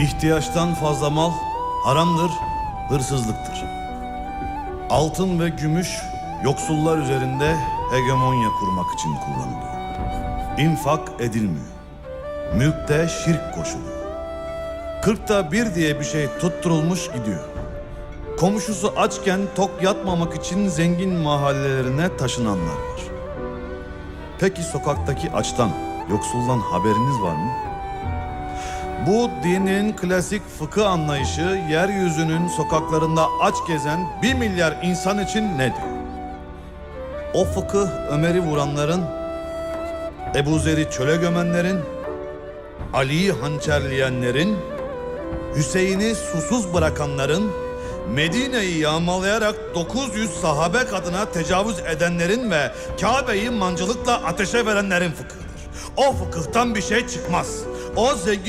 İhtiyaçtan fazla mal haramdır, hırsızlıktır. Altın ve gümüş yoksullar üzerinde hegemonya kurmak için kullanılıyor. İnfak edilmiyor. Mülkte şirk koşuluyor. Kırkta bir diye bir şey tutturulmuş gidiyor. Komşusu açken tok yatmamak için zengin mahallelerine taşınanlar var. Peki sokaktaki açtan, yoksuldan haberiniz var mı? Bu dinin klasik fıkıh anlayışı yeryüzünün sokaklarında aç gezen bir milyar insan için ne diyor? O fıkıh Ömer'i vuranların, Ebu Zer'i çöle gömenlerin, Ali'yi hançerleyenlerin, Hüseyin'i susuz bırakanların, Medine'yi yağmalayarak 900 sahabe kadına tecavüz edenlerin ve Kabe'yi mancılıkla ateşe verenlerin fıkhıdır. O fıkıhtan bir şey çıkmaz. O zengin